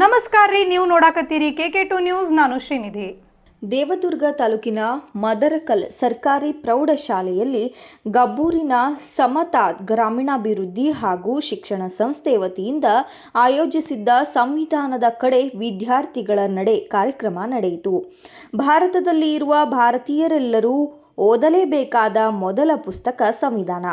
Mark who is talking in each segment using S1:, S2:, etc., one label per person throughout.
S1: ನಮಸ್ಕಾರ ರೀ, ನೀವು ನೋಡಾಕತ್ತೀರಿ ಕೆ ಕೆ ಟು ನ್ಯೂಸ್, ನಾನು ಶ್ರೀನಿಧಿ.
S2: ದೇವದುರ್ಗ ತಾಲೂಕಿನ ಮದರಕಲ್ ಸರ್ಕಾರಿ ಪ್ರೌಢಶಾಲೆಯಲ್ಲಿ ಗಬ್ಬೂರಿನ ಸಮತಾ ಗ್ರಾಮೀಣಾಭಿವೃದ್ಧಿ ಹಾಗೂ ಶಿಕ್ಷಣ ಸಂಸ್ಥೆ ವತಿಯಿಂದ ಆಯೋಜಿಸಿದ್ದ ಸಂವಿಧಾನದ ಕಡೆ ವಿದ್ಯಾರ್ಥಿಗಳ ನಡೆ ಕಾರ್ಯಕ್ರಮ ನಡೆಯಿತು. ಭಾರತದಲ್ಲಿ ಇರುವ ಭಾರತೀಯರೆಲ್ಲರೂ ಓದಲೇಬೇಕಾದ ಮೊದಲ ಪುಸ್ತಕ ಸಂವಿಧಾನ.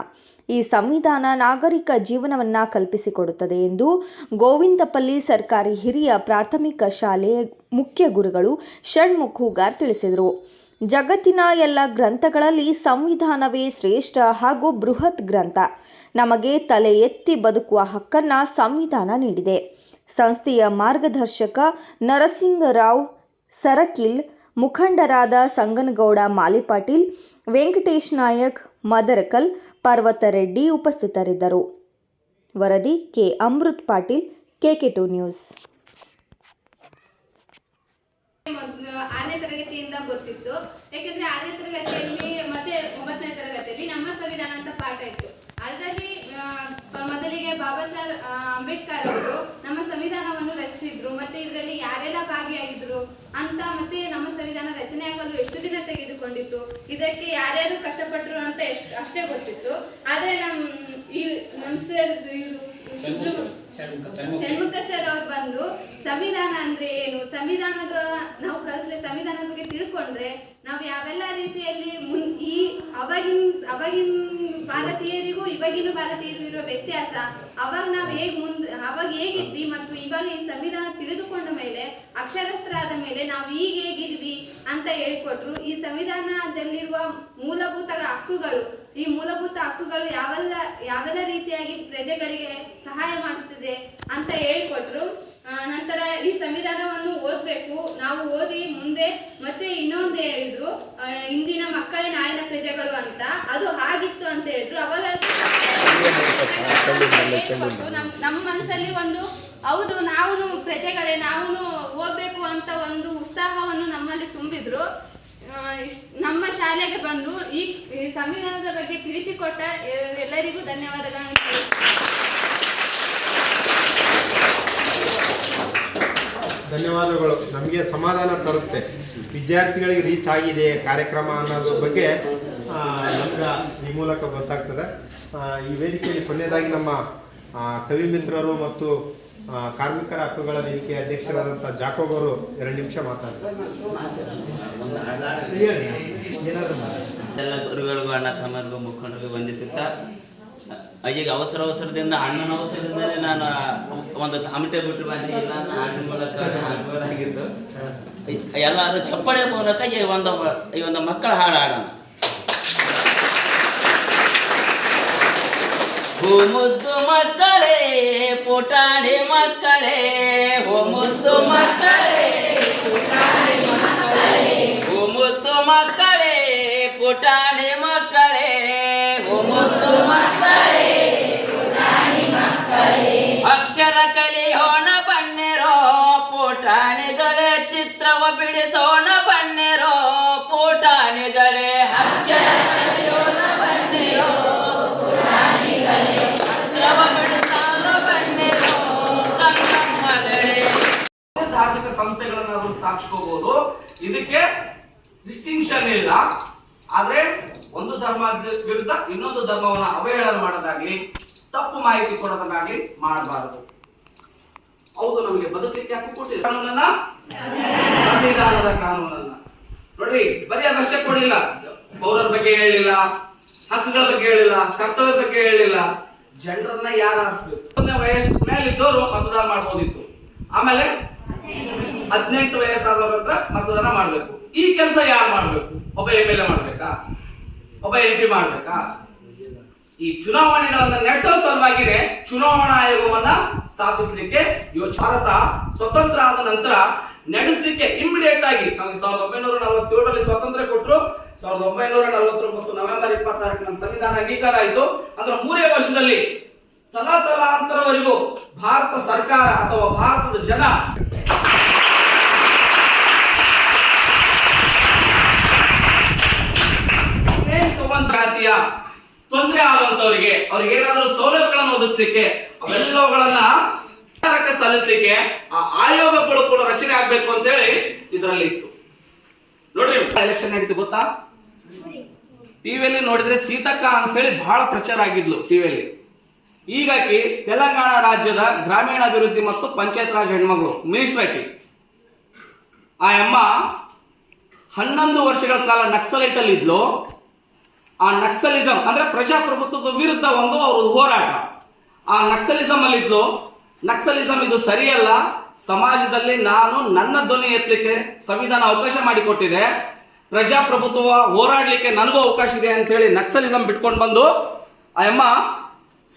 S2: ಈ ಸಂವಿಧಾನ ನಾಗರಿಕ ಜೀವನವನ್ನ ಕಲ್ಪಿಸಿಕೊಡುತ್ತದೆ ಎಂದು ಗೋವಿಂದಪಲ್ಲಿ ಸರ್ಕಾರಿ ಹಿರಿಯ ಪ್ರಾಥಮಿಕ ಶಾಲೆ ಮುಖ್ಯ ಗುರುಗಳು ಷಣ್ಮುಖುಗಾರ್ ತಿಳಿಸಿದರು. ಜಗತ್ತಿನ ಎಲ್ಲ ಗ್ರಂಥಗಳಲ್ಲಿ ಸಂವಿಧಾನವೇ ಶ್ರೇಷ್ಠ ಹಾಗೂ ಬೃಹತ್ ಗ್ರಂಥ. ನಮಗೆ ತಲೆ ಎತ್ತಿ ಬದುಕುವ ಹಕ್ಕನ್ನ ಸಂವಿಧಾನ ನೀಡಿದೆ. ಸಂಸ್ಥೆಯ ಮಾರ್ಗದರ್ಶಕ ನರಸಿಂಗರಾವ್ ಸರಕಿಲ್, ಮುಖಂಡರಾದ ಸಂಗನಗೌಡ ಮಾಲಿಪಾಟೀಲ್, ವೆಂಕಟೇಶ್ ನಾಯಕ್, ಮದರಕಲ್ ಪರ್ವತರೆಡ್ಡಿ ಉಪಸ್ಥಿತರಿದ್ದರು. ವರದಿ K. Amrit Patil K K two news
S3: ಆರನೇ ತರಗತಿಯಿಂದ ಗೊತ್ತಿತ್ತು. ಯಾಕಂದ್ರೆ ಆರನೇ ತರಗತಿಯಲ್ಲಿ ಮತ್ತೆ ಒಂಬತ್ತನೇ ತರಗತಿಯಲ್ಲಿ ನಮ್ಮ ಸಂವಿಧಾನ ಅಂತ ಪಾಠ ಇತ್ತು. ಅದರಲ್ಲಿ ಮೊದಲಿಗೆ ಬಾಬಾ ಸಾಹೇಬ್ ಅಂಬೇಡ್ಕರ್ ಅವರು ನಮ್ಮ ಸಂವಿಧಾನವನ್ನು ರಚಿಸಿದ್ರು ಮತ್ತೆ ಇದರಲ್ಲಿ ಯಾರೆಲ್ಲ ಭಾಗಿಯಾಗಿದ್ರು ಅಂತ ಮತ್ತೆ ನಮ್ಮ ಸಂವಿಧಾನ ರಚನೆ ಆಗಲು ಎಷ್ಟು ದಿನ ತೆಗೆದುಕೊಂಡಿತ್ತು ಇದಕ್ಕೆ ಯಾರ್ಯಾರು ಕಷ್ಟಪಟ್ಟರು ಅಂತ ಎಷ್ಟು ಅಷ್ಟೇ ಗೊತ್ತಿತ್ತು. ಆದ್ರೆ ನಮ್ ಈ ನಮ್ ಸರ್ ಇವ್ರು ಷಣ್ಮುಖ ಸರ್ ಅವ್ರು ಬಂದು ಸಂವಿಧಾನ ಅಂದ್ರೆ ಏನು? ಸಂವಿಧಾನದ ನಾವು ಕಲಿತ್ರೆ ಸಂವಿಧಾನದ ಬಗ್ಗೆ ತಿಳ್ಕೊಂಡ್ರೆ ನಾವು ಯಾವೆಲ್ಲ ರೀತಿಯಲ್ಲಿ ಮುನ್ ಈ ಅವಾಗಿನ ಅವಾಗಿನ ಭಾರತೀಯರಿಗೂ ಇವಾಗಿನ ಭಾರತೀಯರು ಇರುವ ವ್ಯತ್ಯಾಸ, ಅವಾಗ ನಾವು ಹೇಗ್ ಮುಂದ್, ಅವಾಗ ಹೇಗಿದ್ವಿ ಮತ್ತು ಇವಾಗ ಈ ಸಂವಿಧಾನ ತಿಳಿದುಕೊಂಡ ಮೇಲೆ, ಅಕ್ಷರಸ್ಥರಾದ ಮೇಲೆ ನಾವು ಈಗ ಹೇಗಿದ್ವಿ ಅಂತ ಹೇಳ್ಕೊಟ್ರು. ಈ ಸಂವಿಧಾನದಲ್ಲಿರುವ ಮೂಲಭೂತ ಹಕ್ಕುಗಳು, ಈ ಮೂಲಭೂತ ಹಕ್ಕುಗಳು ಯಾವೆಲ್ಲ ಯಾವೆಲ್ಲ ರೀತಿಯಾಗಿ ಪ್ರಜೆಗಳಿಗೆ ಸಹಾಯ ಮಾಡುತ್ತದೆ ಅಂತ ಹೇಳ್ಕೊಟ್ರು. ನಂತರ ಈ ಸಂವಿಧಾನವನ್ನು ಓದ್ಬೇಕು. ಹೌದು ನಾವು ಪ್ರಜೆಗಳೇ ನಾವು ಓದ್ಬೇಕು ಅಂತ ಒಂದು ಉತ್ಸಾಹವನ್ನು ನಮ್ಮಲ್ಲಿ ತುಂಬಿದ್ರು. ನಮ್ಮ ಶಾಲೆಗೆ ಬಂದು ಈ ಸಂವಿಧಾನದ ಬಗ್ಗೆ ತಿಳಿಸಿಕೊಟ್ಟ ಎಲ್ಲರಿಗೂ ಧನ್ಯವಾದಗಳನ್ನು
S4: ಧನ್ಯವಾದಗಳು. ನಮಗೆ ಸಮಾಧಾನ ತರುತ್ತೆ. ವಿದ್ಯಾರ್ಥಿಗಳಿಗೆ ರೀಚ್ ಆಗಿದೆ ಕಾರ್ಯಕ್ರಮ ಅನ್ನೋದ್ರ ಬಗ್ಗೆ ನಮ್ಗೆ ಈ ಮೂಲಕ ಗೊತ್ತಾಗ್ತದೆ. ಈ ವೇದಿಕೆಯಲ್ಲಿ ಕೊನೆಯದಾಗಿ ನಮ್ಮ ಕವಿ ಮಿತ್ರರು ಮತ್ತು ಕಾರ್ಮಿಕರ ಹಕ್ಕುಗಳ ವೇದಿಕೆ ಅಧ್ಯಕ್ಷರಾದಂಥ ಜಾಕೋಬ್ ಅವರು ಎರಡು ನಿಮಿಷ ಮಾತಾಡ್ತಾರೆ
S5: ಗುರುಗಳಿಗೂ ಅಣ್ಣ ತಮ್ಮರಿಗೂ ಮುಖಂಡರಿಗೂ ವಂದಿಸುತ್ತಾ, ಈಗ ಅವಸರ ಅವಸರದಿಂದ, ಅಣ್ಣನ ಅವಸರದಿಂದಲೇ ನಾನು ಒಂದು ತಮಟೆ ಬಿಟ್ಟು ಬಂದಿಲ್ಲ ಹಾಡಿನ ಮೂಲಕ ಹಾಡಬಹುದಾಗಿತ್ತು ಎಲ್ಲರೂ ಚಪ್ಪಳೆ ಮೂಲಕ ಈ ಒಂದು ಈ ಒಂದು ಮಕ್ಕಳ ಹಾಡು ಹಾಡೋಣ ಮುದ್ದು ಮಕ್ಕಳೇ ಪುಟಾಣಿ ಮಕ್ಕಳೇ ಹೋ ಮುದ್ದು ಮಕ್ಕಳೇ ಮುದ್ದು ಮಕ್ಕಳೇ ಪುಟಾಣಿ
S6: ಸ್ಥಾಪಿಸ್ಕೋಬಹುದು ಇದಕ್ಕೆ ಡಿಸ್ಟಿಂಕ್ಷನ್ ಇಲ್ಲ. ಆದ್ರೆ ಒಂದು ಧರ್ಮ ವಿರುದ್ಧ ಇನ್ನೊಂದು ಧರ್ಮವನ್ನ ಅವಹೇಳನ ಮಾಡೋದಾಗ್ಲಿ, ತಪ್ಪು ಮಾಹಿತಿ ಕೊಡೋದನ್ನಾಗ್ಲಿ ಮಾಡಬಾರದು. ಹೌದು, ನಮಗೆ ಬದುಕಲಿಕ್ಕೆ ಹಕ್ಕು ಕೊಟ್ಟಿದೆ ಕಾನೂನನ್ನ? ಸಂವಿಧಾನದ ಕಾನೂನನ್ನ. ನೋಡ್ರಿ, ಬರೀ ಅದಷ್ಟೇ ಕೊಡಲಿಲ್ಲ. ಪೌರರ ಬಗ್ಗೆ ಹೇಳಿಲ್ಲ, ಹಕ್ಕುಗಳ ಬಗ್ಗೆ ಹೇಳಿಲ್ಲ ಕರ್ತವ್ಯ ಬಗ್ಗೆ ಹೇಳಿಲ್ಲ. ಜನರನ್ನ ಯಾರು ಒಂದನೇ ಮೇಲೆ ಇದ್ದವರು ಮತದಾನ ಮಾಡ್ಬೋದಿತ್ತು. ಆಮೇಲೆ? ಹದಿನೆಂಟು ವಯಸ್ಸಾದವ್ರ ಹತ್ರ ಮತದಾನ ಮಾಡ್ಬೇಕು. ಈ ಕೆಲಸ ಯಾರು ಮಾಡ್ಬೇಕು? ಒಬ್ಬ ಎಂ ಎಲ್ ಎ ಮಾಡ್ಬೇಕಾ? ಒಬ್ಬ ಎಂ ಪಿ ಮಾಡ್ಬೇಕಾ? ಈ ಚುನಾವಣೆಗಳನ್ನ ನಡೆಸೋ ಸಲುವಾಗಿನೇ ಚುನಾವಣಾ ಆಯೋಗವನ್ನ ಸ್ಥಾಪಿಸಲಿಕ್ಕೆ ಭಾರತ ಸ್ವತಂತ್ರ ಆದ ನಂತರ ನಡೆಸಲಿಕ್ಕೆ ಇಮಿಡಿಯೇಟ್ ಆಗಿ ನಮಗೆ ಸಾವಿರದ ಒಂಬೈನೂರ ನಲವತ್ತೇಳರಲ್ಲಿ ಸ್ವಾತಂತ್ರ್ಯ ಕೊಟ್ಟರು ಸಾವಿರದ ಒಂಬೈನೂರ ನಲವತ್ತೊಂಬತ್ತು ನವೆಂಬರ್ ಇಪ್ಪತ್ತಾರಕ್ಕೆ ನಮ್ಮ ಸಂವಿಧಾನ ಅಂಗೀಕಾರ ಆಯಿತು. ಅದರ ಮೂರೇ ವರ್ಷದಲ್ಲಿ ತಲಾತಲಾಂತರವರೆಗೂ ಭಾರತ ಸರ್ಕಾರ ಅಥವಾ ಭಾರತದ ಜನ ಏನ್ ಜಾತಿಯ ತೊಂದರೆ ಆದಂತವರಿಗೆ ಅವ್ರಿಗೆ ಏನಾದ್ರೂ ಸೌಲಭ್ಯಗಳನ್ನು ಒದಗಿಸ್ಲಿಕ್ಕೆ, ಅವೆಲ್ಲವುಗಳನ್ನ ಸಲ್ಲಿಸಲಿಕ್ಕೆ ಆ ಆಯೋಗಗಳು ಕೂಡ ರಚನೆ ಆಗ್ಬೇಕು ಅಂತ ಹೇಳಿ ಇದರಲ್ಲಿ ಇತ್ತು. ನೋಡ್ರಿ ಎಲೆಕ್ಷನ್ ನಡೀತು ಗೊತ್ತಾ? ಟಿವಿಯಲ್ಲಿ ನೋಡಿದ್ರೆ ಸೀತಕ್ಕ ಅಂತ ಹೇಳಿ ಬಹಳ ಪ್ರಚಾರ ಆಗಿದ್ಲು ಟಿವಿಯಲ್ಲಿ ಹೀಗಾಗಿ ತೆಲಂಗಾಣ ರಾಜ್ಯದ ಗ್ರಾಮೀಣಾಭಿವೃದ್ಧಿ ಮತ್ತು ಪಂಚಾಯತ್ ರಾಜ್ ಹೆಣ್ಮಗಳು ಆಕಿ. ಆ ಅಮ್ಮ ಹನ್ನೊಂದು ವರ್ಷಗಳ ಕಾಲ ನಕ್ಸಲೈಟ್ ಅಲ್ಲಿ ಇದ್ಲು ಆ ನಕ್ಸಲಿಸಂ ಅಂದ್ರೆ ಪ್ರಜಾಪ್ರಭುತ್ವದ ವಿರುದ್ಧ ಒಂದು ಅವರು ಹೋರಾಟ. ಆ ನಕ್ಸಲಿಸಂ ಅಲ್ಲಿ ಇದ್ಲು ನಕ್ಸಲಿಸಂ ಇದು ಸರಿಯಲ್ಲ. ಸಮಾಜದಲ್ಲಿ ನಾನು ನನ್ನ ಧ್ವನಿ ಎತ್ತಲಿಕ್ಕೆ ಸಂವಿಧಾನ ಅವಕಾಶ ಮಾಡಿಕೊಟ್ಟಿದೆ. ಪ್ರಜಾಪ್ರಭುತ್ವ ಹೋರಾಡಲಿಕ್ಕೆ ನನಗೂ ಅವಕಾಶ ಇದೆ ಅಂತ ಹೇಳಿ ನಕ್ಸಲಿಸಂ ಬಿಟ್ಕೊಂಡು ಬಂದು, ಆ ಅಮ್ಮ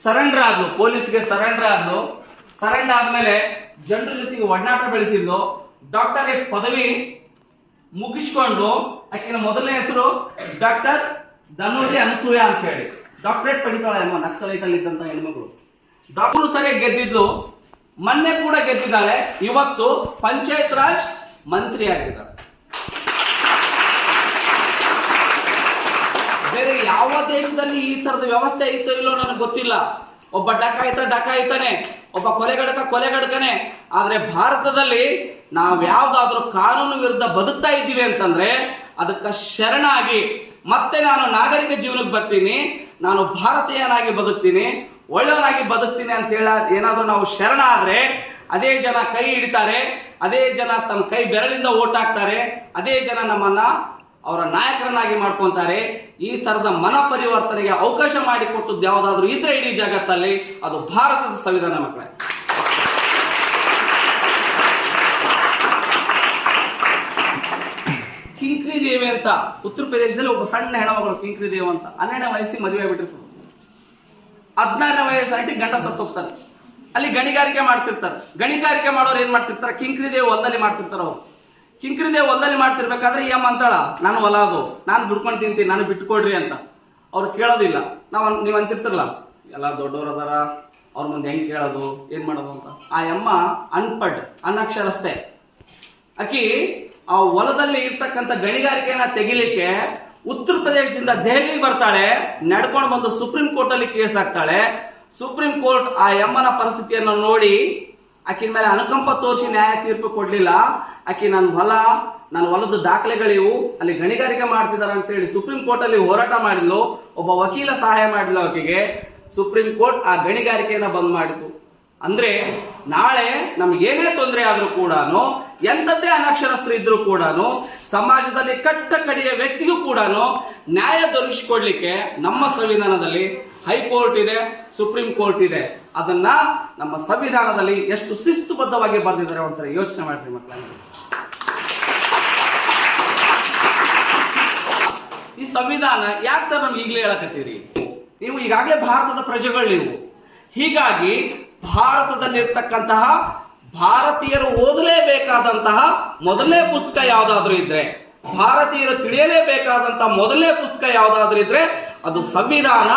S6: ಸರೆಂಡರ್ ಆದ್ಲು, ಪೊಲೀಸ್ಗೆ ಸರೆಂಡರ್ ಆದ್ಲು. ಸರೆಂಡರ್ ಆದ್ಮೇಲೆ ಜನರ ಜೊತೆಗೆ ಒಡನಾಟ ಬೆಳೆಸಿದ್ಲು. ಡಾಕ್ಟರೇಟ್ ಪದವಿ ಮುಗಿಸ್ಕೊಂಡು, ಆಕಿನ ಮೊದಲನೇ ಹೆಸರು ಡಾಕ್ಟರ್ ಧನುರಿ ಅನಸೂಯ ಅಂತ ಹೇಳಿ. ಡಾಕ್ಟರೇಟ್ ಪಡಿತಾಳೆ ಅಮ್ಮ ನಕ್ಸಲೈಟ್ ಅಲ್ಲಿ ಇದ್ದಂತ ಹೆಣ್ಮಗಳು. ಡಾಕ್ಟರ್ ಸರಿಯಾಗಿ ಗೆದ್ದಿದ್ಲು ಮೊನ್ನೆ ಕೂಡ ಗೆದ್ದಿದ್ದಾಳೆ, ಇವತ್ತು ಪಂಚಾಯತ್ ರಾಜ್ ಮಂತ್ರಿ ಆಗಿದ್ದಾಳೆ ಬೇರೆ ಯಾವ ದೇಶದಲ್ಲಿ ಈ ತರದ ವ್ಯವಸ್ಥೆ ಐತೋ ಇಲ್ಲೋ ನನಗೆ ಗೊತ್ತಿಲ್ಲ. ಒಬ್ಬ ಡಕಾಯಿತ ಡಕಾಯಿತಾನೆ, ಒಬ್ಬ ಕೊಲೆಗಡಕ ಕೊಲೆಗಡಕನೆ ಆದ್ರೆ ಭಾರತದಲ್ಲಿ ನಾವ್ ಯಾವ್ದಾದ್ರೂ ಕಾನೂನು ವಿರುದ್ಧ ಬದುಕ್ತಾ ಇದ್ದೀವಿ ಅಂತಂದ್ರೆ, ಅದಕ್ಕೆ ಶರಣಾಗಿ ಮತ್ತೆ ನಾನು ನಾಗರಿಕ ಜೀವನಕ್ಕೆ ಬರ್ತೀನಿ, ನಾನು ಭಾರತೀಯನಾಗಿ ಬದುಕ್ತೀನಿ, ಒಳ್ಳೆಯವನಾಗಿ ಬದುಕ್ತೀನಿ ಅಂತ ಹೇಳ, ಏನಾದರೂ ನಾವು ಶರಣ ಆದರೆ, ಅದೇ ಜನ ಕೈ ಹಿಡಿತಾರೆ, ಅದೇ ಜನ ತಮ್ಮ ಕೈ ಬೆರಳಿಂದ ಓಟ್ ಹಾಕ್ತಾರೆ, ಅದೇ ಜನ ನಮ್ಮನ್ನ ಅವರ ನಾಯಕರನ್ನಾಗಿ ಮಾಡ್ಕೊಂತಾರೆ, ಈ ತರದ ಮನ ಪರಿವರ್ತನೆಗೆ ಅವಕಾಶ ಮಾಡಿಕೊಟ್ಟದ್ದು ಯಾವುದಾದ್ರೂ ಇದ್ರೆ ಇಡೀ ಜಗತ್ತಲ್ಲಿ, ಅದು ಭಾರತದ ಸಂವಿಧಾನ ಮಕ್ಕಳೇ. ಕಿಂಕ್ರಿ ದೇವಿ ಅಂತ. ಉತ್ತರ ಪ್ರದೇಶದಲ್ಲಿ ಒಬ್ಬ ಸಣ್ಣ ಹೆಣ್ಮಗಳು ಕಿಂಕ್ರಿ ದೇವ ಅಂತ. ಹನ್ನೆರಡನೇ ವಯಸ್ಸಿಗೆ ಮದುವೆ ಆಗಿಬಿಟ್ಟಿರ್ತದೆ ಹದಿನಾರನೇ ವಯಸ್ಸಂಟಿ ಗಂಡ ಸತ್ತೋಗ್ತಾರೆ ಅಲ್ಲಿ ಗಣಿಗಾರಿಕೆ ಮಾಡ್ತಿರ್ತಾರೆ. ಗಣಿಗಾರಿಕೆ ಮಾಡೋರು ಏನ್ ಮಾಡ್ತಿರ್ತಾರೆ? ಕಿಂಕ್ರಿ ದೇವ್ ಹೊಲದಲ್ಲಿ ಮಾಡ್ತಿರ್ತಾರೆ ಅವ್ರು. ಕಿಂಕ್ರಿ ದೇವ್ ಹೊಲದಲ್ಲಿ ಮಾಡ್ತಿರ್ಬೇಕಾದ್ರೆ ಈ ಅಂತಾಳ ನಾನು ಹೊಲ ಅದು. ನಾನು ದುಡ್ಕೊಂಡು ತಿಂತೀನಿ, ನಾನು ಬಿಟ್ಕೊಡ್ರಿ ಅಂತ. ಅವ್ರು ಕೇಳೋದಿಲ್ಲ. ನಾವು ನೀವು ಅಂತಿರ್ತಿರಲ್ಲ. ಎಲ್ಲ ದೊಡ್ಡವರು ಅದಾರ. ಅವ್ರ ಮುಂದೆ ಹೆಂಗೆ ಕೇಳೋದು? ಏನು ಮಾಡೋದು? ಅಂತ. ಆ ಅಮ್ಮ ಅನ್ಪಡ್ ಅನಕ್ಷರಸ್ತೆ ಆಕಿ ಆ ಹೊಲದಲ್ಲಿ ಇರ್ತಕ್ಕಂಥ ಗಣಿಗಾರಿಕೆಯನ್ನ ತೆಗಿಲಿಕ್ಕೆ ಉತ್ತರ ಪ್ರದೇಶದಿಂದ ದೆಹಲಿಗೆ ಬರ್ತಾಳೆ, ನಡ್ಕೊಂಡು ಬಂದು ಸುಪ್ರೀಂ ಕೋರ್ಟ್ ಅಲ್ಲಿ ಕೇಸ್ ಹಾಕ್ತಾಳೆ. ಸುಪ್ರೀಂ ಕೋರ್ಟ್ ಆ ಯಮ್ಮನ ಪರಿಸ್ಥಿತಿಯನ್ನು ನೋಡಿ, ಆಕಿನ ಮೇಲೆ ಅನುಕಂಪ ತೋರಿಸಿ ನ್ಯಾಯ ತೀರ್ಪು ಕೊಡ್ಲಿಲ್ಲ. ಆಕಿ ನನ್ನ ಹೊಲ ನನ್ನ ಹೊಲದ ದಾಖಲೆಗಳಿವು, ಅಲ್ಲಿ ಗಣಿಗಾರಿಕೆ ಮಾಡ್ತಿದಾರೆ ಅಂತ ಹೇಳಿ ಸುಪ್ರೀಂ ಕೋರ್ಟ್ ಅಲ್ಲಿ ಹೋರಾಟ ಮಾಡಿದ್ಲು. ಒಬ್ಬ ವಕೀಲ ಸಹಾಯ ಮಾಡಿದ್ಲು ಆಕೆಗೆ. ಸುಪ್ರೀಂ ಕೋರ್ಟ್ ಆ ಗಣಿಗಾರಿಕೆಯನ್ನು ಬಂದ್ ಮಾಡಿತು. ಅಂದ್ರೆ ನಾಳೆ ನಮ್ಗೆ ಏನೇ ತೊಂದರೆ ಆದ್ರೂ ಕೂಡ ಎಂಥದ್ದೇ ಅನಕ್ಷರಸ್ಥರು ಇದ್ರೂ ಕೂಡ ಸಮಾಜದಲ್ಲಿ ಕಟ್ಟ ಕಡೆಯ ವ್ಯಕ್ತಿಗೂ ಕೂಡ ನ್ಯಾಯ ದೊರಕಿಸಿಕೊಡ್ಲಿಕ್ಕೆ ನಮ್ಮ ಸಂವಿಧಾನದಲ್ಲಿ ಹೈಕೋರ್ಟ್ ಇದೆ, ಸುಪ್ರೀಂ ಕೋರ್ಟ್ ಇದೆ. ಅದನ್ನ ನಮ್ಮ ಸಂವಿಧಾನದಲ್ಲಿ ಎಷ್ಟು ಶಿಸ್ತುಬದ್ಧವಾಗಿ ಬರೆದಿದ್ದಾರೆ ಒಂದ್ಸರಿ ಯೋಚನೆ ಮಾಡ್ರಿ ಮಕ್ಕಳ. ಈ ಸಂವಿಧಾನ ಯಾಕೆ ಸರ್ ನಮ್ಗೆ ಈಗಲೇ ಹೇಳಕತ್ತೀರಿ? ನೀವು ಈಗಾಗಲೇ ಭಾರತದ ಪ್ರಜೆಗಳು ನೀವು. ಹೀಗಾಗಿ ಭಾರತದಲ್ಲಿರ್ತಕ್ಕಂತಹ ಭಾರತೀಯರು ಓದಲೇಬೇಕಾದಂತಹ ಮೊದಲನೇ ಪುಸ್ತಕ ಯಾವುದಾದ್ರೂ ಇದ್ರೆ, ಭಾರತೀಯರು ತಿಳಿಯಲೇಬೇಕಾದಂತಹ ಮೊದಲನೇ ಪುಸ್ತಕ ಯಾವುದಾದ್ರೂ ಇದ್ರೆ ಅದು ಸಂವಿಧಾನ.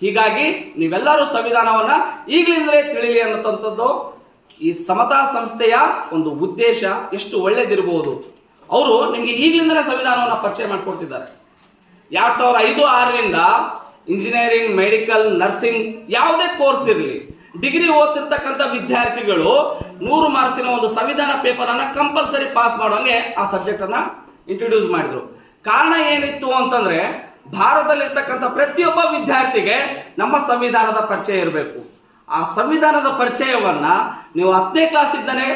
S6: ಹೀಗಾಗಿ ನೀವೆಲ್ಲರೂ ಸಂವಿಧಾನವನ್ನ ಈಗಲಿಂದಲೇ ತಿಳಿಲಿ ಅನ್ನತಂತದ್ದು ಈ ಸಮತಾ ಸಂಸ್ಥೆಯ ಒಂದು ಉದ್ದೇಶ. ಎಷ್ಟು ಒಳ್ಳೇದಿರಬಹುದು ಅವರು ನಿಮಗೆ ಈಗಲಿಂದಲೇ ಸಂವಿಧಾನವನ್ನ ಪರಿಚಯ ಮಾಡಿಕೊಡ್ತಿದ್ದಾರೆ. ಎರಡ್ ಸಾವಿರದ ಐದು ಆರರಿಂದ ಇಂಜಿನಿಯರಿಂಗ್, ಮೆಡಿಕಲ್, ನರ್ಸಿಂಗ್ ಯಾವುದೇ ಕೋರ್ಸ್ ಇರಲಿ ಡಿಗ್ರಿ ಓದ್ತಿರ್ತಕ್ಕಂಥ ವಿದ್ಯಾರ್ಥಿಗಳು ನೂರು ಮಾರ್ಕ್ಸಿನ ಒಂದು ಸಂವಿಧಾನ ಪೇಪರ್ ಅನ್ನ ಕಂಪಲ್ಸರಿ ಪಾಸ್ ಮಾಡುವಂಗೆ ಆ ಸಬ್ಜೆಕ್ಟ್ ಅನ್ನ ಇಂಟ್ರೊಡ್ಯೂಸ್ ಮಾಡಿದ್ರು. ಕಾರಣ ಏನಿತ್ತು ಅಂತಂದ್ರೆ, ಭಾರತದಲ್ಲಿರ್ತಕ್ಕಂಥ ಪ್ರತಿಯೊಬ್ಬ ವಿದ್ಯಾರ್ಥಿಗೆ ನಮ್ಮ ಸಂವಿಧಾನದ ಪರಿಚಯ ಇರಬೇಕು. ಆ ಸಂವಿಧಾನದ ಪರಿಚಯವನ್ನ ನೀವು ಹತ್ತನೇ ಕ್ಲಾಸ್ ಇದ್ದಾನೆ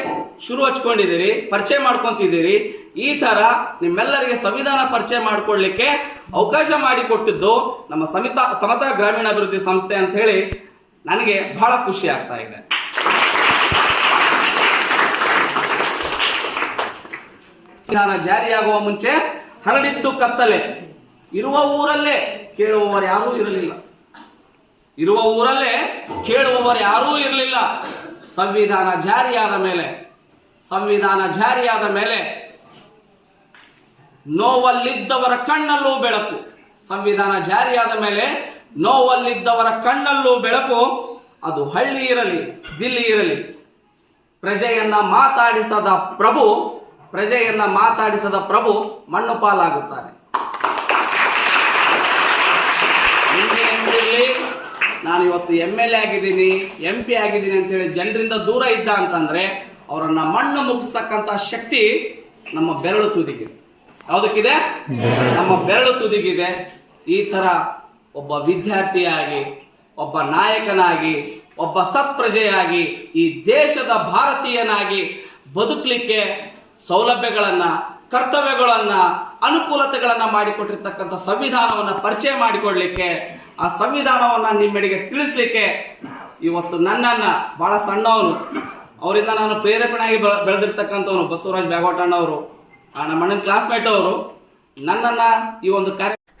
S6: ಶುರು ಹಚ್ಕೊಂಡಿದ್ದೀರಿ, ಪರಿಚಯ ಮಾಡ್ಕೊತಿದ್ದೀರಿ. ಈ ತರ ನಿಮ್ಮೆಲ್ಲರಿಗೆ ಸಂವಿಧಾನ ಪರಿಚಯ ಮಾಡಿಕೊಳ್ಳಿಕ್ಕೆ ಅವಕಾಶ ಮಾಡಿಕೊಟ್ಟಿದ್ದು ನಮ್ಮ ಸಮಿತಾ, ಸಮತಾ ಗ್ರಾಮೀಣಾಭಿವೃದ್ಧಿ ಸಂಸ್ಥೆ ಅಂತ ಹೇಳಿ ನನಗೆ ಬಹಳ ಖುಷಿ ಆಗ್ತಾ ಇದೆ. ಸಂವಿಧಾನ ಜಾರಿಯಾಗುವ ಮುಂಚೆ ಹರಡಿತ್ತು ಕತ್ತಲೆ. ಇರುವ ಊರಲ್ಲೇ ಕೇಳುವವರು ಯಾರೂ ಇರಲಿಲ್ಲ. ಇರುವ ಊರಲ್ಲೇ ಕೇಳುವವರು ಯಾರೂ ಇರಲಿಲ್ಲ. ಸಂವಿಧಾನ ಜಾರಿಯಾದ ಮೇಲೆ, ಸಂವಿಧಾನ ಜಾರಿಯಾದ ಮೇಲೆ ನೋವಲ್ಲಿದ್ದವರ ಕಣ್ಣಲ್ಲೂ ಬೆಳಕು. ಸಂವಿಧಾನ ಜಾರಿಯಾದ ಮೇಲೆ ನೋವಲ್ಲಿದ್ದವರ ಕಣ್ಣಲ್ಲೂ ಬೆಳಕು ಅದು ಹಳ್ಳಿ ಇರಲಿ ದಿಲ್ಲಿ ಇರಲಿ. ಪ್ರಜೆಯನ್ನ ಮಾತಾಡಿಸದ ಪ್ರಭು ಪ್ರಜೆಯನ್ನ ಮಾತಾಡಿಸದ ಪ್ರಭು ಮಣ್ಣು ಪಾಲಾಗುತ್ತಾನೆ ನಾನು ಇವತ್ತು ಎಂ ಎಲ್ ಎ ಆಗಿದ್ದೀನಿ ಎಂ ಪಿ ಆಗಿದ್ದೀನಿ ಅಂತೇಳಿ ಜನರಿಂದ ದೂರ ಇದ್ದ ಅಂತಂದ್ರೆ ಅವರನ್ನ ಮಣ್ಣು ಮುಗಿಸ್ತಕ್ಕಂತ ಶಕ್ತಿ ನಮ್ಮ ಬೆರಳು ತುದಿಗಿದೆ ಯಾವುದಕ್ಕಿದೆ? ನಮ್ಮ ಬೆರಳು ತುದಿಗಿದೆ. ಈ ತರ ಒಬ್ಬ ವಿದ್ಯಾರ್ಥಿಯಾಗಿ, ಒಬ್ಬ ನಾಯಕನಾಗಿ, ಒಬ್ಬ ಸತ್ಪ್ರಜೆಯಾಗಿ ಈ ದೇಶದ ಭಾರತೀಯನಾಗಿ ಬದುಕಲಿಕ್ಕೆ ಸೌಲಭ್ಯಗಳನ್ನು, ಕರ್ತವ್ಯಗಳನ್ನು, ಅನುಕೂಲತೆಗಳನ್ನು ಮಾಡಿಕೊಟ್ಟಿರ್ತಕ್ಕಂಥ ಸಂವಿಧಾನವನ್ನ ಪರಿಚಯ ಮಾಡಿಕೊಡ್ಲಿಕ್ಕೆ ಆ ಸಂವಿಧಾನವನ್ನ ನಿಮ್ಮೆಡೆಗೆ ತಿಳಿಸ್ಲಿಕ್ಕೆ ಇವತ್ತು ನನ್ನನ್ನ ಬಹಳ ಸಣ್ಣವನು. ಅವರಿಂದ ನಾನು ಪ್ರೇರೇಪಣೆಯಾಗಿ ಬೆಳ- ಬೆಳೆದಿರ್ತಕ್ಕಂಥವನು ಬಸವರಾಜ್ ಬ್ಯಾಗೋಟಣ್ಣವರು ಆ ನಮ್ಮ ಅಣ್ಣನ ಕ್ಲಾಸ್ಮೇಟ್ ಅವರು. ನನ್ನನ್ನ ಈ ಒಂದು ಕಾರ್ಯ